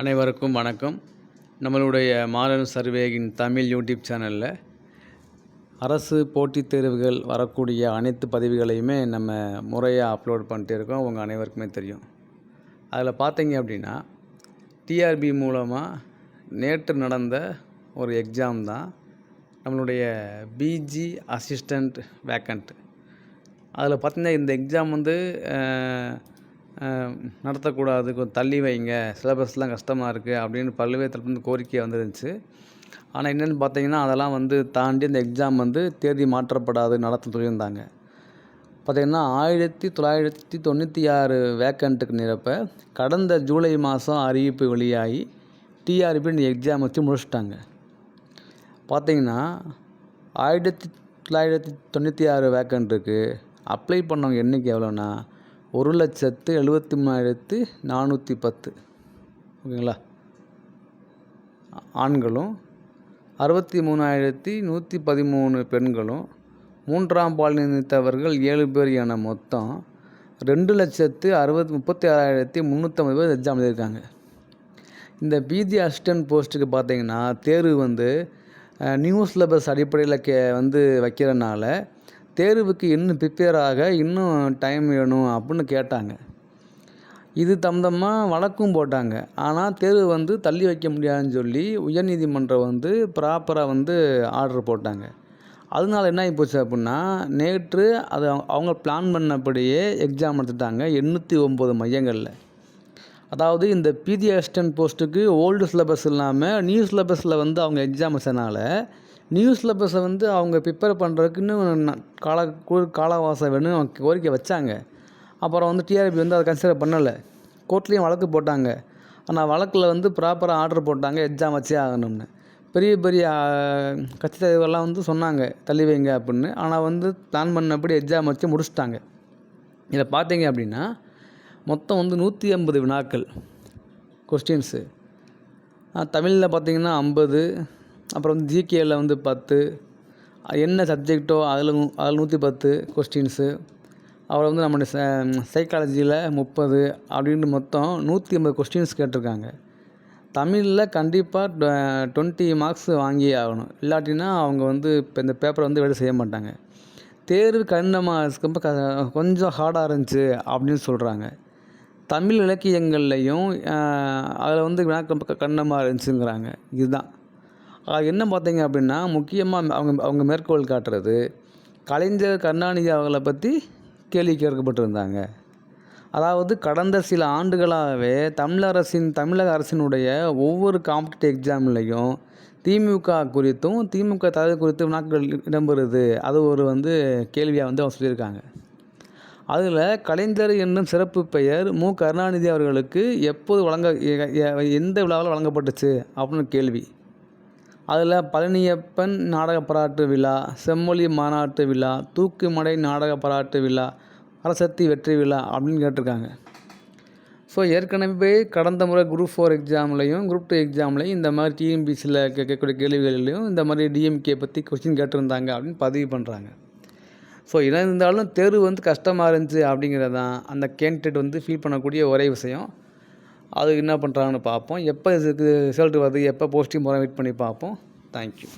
அனைவருக்கும் வணக்கம். நம்மளுடைய மாடர்ன் சர்வேயின் தமிழ் யூடியூப் சேனலில் அரசு போட்டித் தேர்வுகள் வரக்கூடிய அனைத்து பதிவுகளையுமே நம்ம முறையாக அப்லோட் பண்ணிட்டு இருக்கோம். உங்கள் அனைவருக்குமே தெரியும். அதில் பார்த்தீங்க அப்படின்னா டிஆர்பி மூலமாக நேற்று நடந்த ஒரு எக்ஸாம் தான் நம்மளுடைய பிஜி அசிஸ்டண்ட் வேக்கண்ட் அதில் பார்த்திங்கன்னா இந்த எக்ஸாம் வந்து நடத்தக்கூடாது கொஞ்சம் தள்ளி வைங்க சிலபஸ்லாம் கஷ்டமாக இருக்குது அப்படின்னு பல்வேறு தரப்புலேருந்து கோரிக்கை வந்துருந்துச்சு. ஆனால் என்னென்னு பார்த்தீங்கன்னா அதெல்லாம் வந்து தாண்டி இந்த எக்ஸாம் வந்து தேதி மாற்றப்படாது நடத்த சொல்லியிருந்தாங்க. பார்த்திங்கன்னா ஆயிரத்தி தொள்ளாயிரத்தி தொண்ணூற்றி ஆறு வேக்கண்ட்டுக்கு நிரப்ப கடந்த ஜூலை மாதம் அறிவிப்பு வெளியாகி டிஆர்பி இந்த எக்ஸாம் வச்சு முடிச்சிட்டாங்க. பார்த்தீங்கன்னா ஆயிரத்தி தொள்ளாயிரத்தி தொண்ணூற்றி ஆறு வேக்கண்ட்டுக்கு அப்ளை பண்ணவங்க எண்ணிக்கை எவ்வளோன்னா ஒரு லட்சத்து எழுபத்தி மூணாயிரத்து நானூற்றி பத்து. ஓகேங்களா? ஆண்களும் அறுபத்தி மூணாயிரத்தி நூற்றி பதிமூணு பெண்களும் மூன்றாம் பாலினத்தவர்கள் ஏழு பேர் என மொத்தம் ரெண்டு லட்சத்து அறுபத்தி முப்பத்தி ஆறாயிரத்தி முந்நூற்றம்பது பேர் எக்ஸாம் எழுதியிருக்காங்க. இந்த பிஜி அசிஸ்டன்ட் போஸ்ட்டுக்கு பார்த்தீங்கன்னா தேர்வு வந்து நியூ சிலபஸ் அடிப்படையில் கே வந்து வைக்கிறனால தேர்வுக்கு இன்னும் ப்ரிப்பேர் ஆக இன்னும் டைம் வேணும் அப்படின்னு கேட்டாங்க. இது தம்பந்தமாக வழக்கும் போட்டாங்க. ஆனால் தேர்வு வந்து தள்ளி வைக்க முடியாதுன்னு சொல்லி உயர்நீதிமன்றம் வந்து ப்ராப்பராக வந்து ஆர்டர் போட்டாங்க. அதனால என்ன ஆகி போச்சு அப்படின்னா நேற்று அது அவங்க- அவங்க பிளான் பண்ணபடியே எக்ஸாம் எடுத்துட்டாங்க எண்ணூற்றி ஒம்பது மையங்களில். அதாவது இந்த பிஜி அசிஸ்டன்ட் போஸ்ட்டுக்கு ஓல்டு சிலபஸ் இல்லாமல் நியூ சிலபஸில் வந்து அவங்க எக்ஸாம் வச்சனால நியூ சிலபஸை வந்து அவங்க ப்ரிப்பேர் பண்ணுறதுக்கு இன்னும் கால காலவாசம் வேணும் அவங்க கோரிக்கை வச்சாங்க. அப்புறம் வந்து டிஆர்பி வந்து அதை கன்சிடர் பண்ணலை. கோர்ட்லேயும் வழக்கு போட்டாங்க. ஆனால் வழக்கில் வந்து ப்ராப்பராக ஆர்டர் போட்டாங்க. எக்ஸாம் வச்சே ஆகணும்னு. பெரிய பெரிய கட்சி தலைவர்லாம் வந்து சொன்னாங்க. தள்ளி வைங்க அப்படின்னு. ஆனால் வந்து பிளான் பண்ணபடி எக்ஸாம் வச்சு முடிச்சிட்டாங்க. இதை பார்த்தீங்க அப்படின்னா மொத்தம் வந்து நூற்றி ஐம்பது வினாக்கள் கொஸ்டின்ஸு தமிழில் பார்த்தீங்கன்னா ஐம்பது அப்புறம் வந்து ஜிகேயில் வந்து பத்து. என்ன சப்ஜெக்டோ அதில் அதில் நூற்றி பத்து கொஸ்டின்ஸு அப்புறம் வந்து நம்மளுடைய சைக்காலஜியில் முப்பது அப்படின்ட்டு மொத்தம் நூற்றி ஐம்பது கொஸ்டின்ஸ் கேட்டிருக்காங்க. தமிழில் கண்டிப்பாக டுவெண்ட்டி மார்க்ஸ் வாங்கியே ஆகணும். இல்லாட்டினா அவங்க வந்து இப்போ இந்த பேப்பரை வந்து வேலை செய்ய மாட்டாங்க. தேர்வு கடினமாக ரொம்ப க கொஞ்சம் ஹார்டாக இருந்துச்சு அப்படின்னு சொல்கிறாங்க தமிழ் இலக்கியங்கள்லையும் அதில் வந்து வினாக்கள் ரொம்ப கடினமாக இருந்துச்சுங்கிறாங்க. இதுதான். என்ன பார்த்தீங்க அப்படின்னா முக்கியமாக அவங்க அவங்க மேற்கோள் காட்டுறது கலைஞர் கருணாநிதி அவர்களை பற்றி கேள்வி கேட்கப்பட்டிருந்தாங்க. அதாவது கடந்த சில ஆண்டுகளாகவே தமிழரசின் தமிழக அரசினுடைய ஒவ்வொரு காம்படிட்டிவ் எக்ஸாம்லேயும் திமுக குறித்தும் திமுக தலைவர் குறித்தும் வினாக்கள் இடம்பெறுது. அது ஒரு வந்து கேள்வியாக வந்து அவங்க சொல்லியிருக்காங்க. அதில் கலைஞர் என்னும் சிறப்பு பெயர் மு. கருணாநிதி அவர்களுக்கு எப்போது வழங்க எந்த விழாவில் வழங்கப்பட்டுச்சு அப்படின்னு கேள்வி. அதில் பழனியப்பன் நாடக பாராட்டு விழா செம்மொழி மாநாட்டு விழா தூக்குமடை நாடக பாராட்டு விழா அரசத்தி வெற்றி விழா அப்படின்னு கேட்டிருக்காங்க. ஸோ ஏற்கனவே கடந்த முறை குரூப் ஃபோர் எக்ஸாம்லையும் குரூப் டூ எக்ஸாம்லையும் இந்த மாதிரி டிஎம்பிசியில் கேட்கக்கூடிய கேள்விகளிலையும் இந்த மாதிரி டிஎம்கே பற்றி கொஸ்டின் கேட்டிருந்தாங்க அப்படின்னு பதிவு பண்ணுறாங்க ஸோ என்ன இருந்தாலும் தேர்வு வந்து கஷ்டமாக இருந்துச்சு அப்படிங்கிறது தான் அந்த கேண்டிடேட் வந்து ஃபீல் பண்ணக்கூடிய ஒரே விஷயம். அது என்ன பண்ணுறாங்கன்னு பார்ப்போம். எப்போ இதுக்கு ரிசல்ட் வருது எப்போ போஸ்டிங் போகிறோம் வெயிட் பண்ணி பார்ப்போம். தேங்க்யூ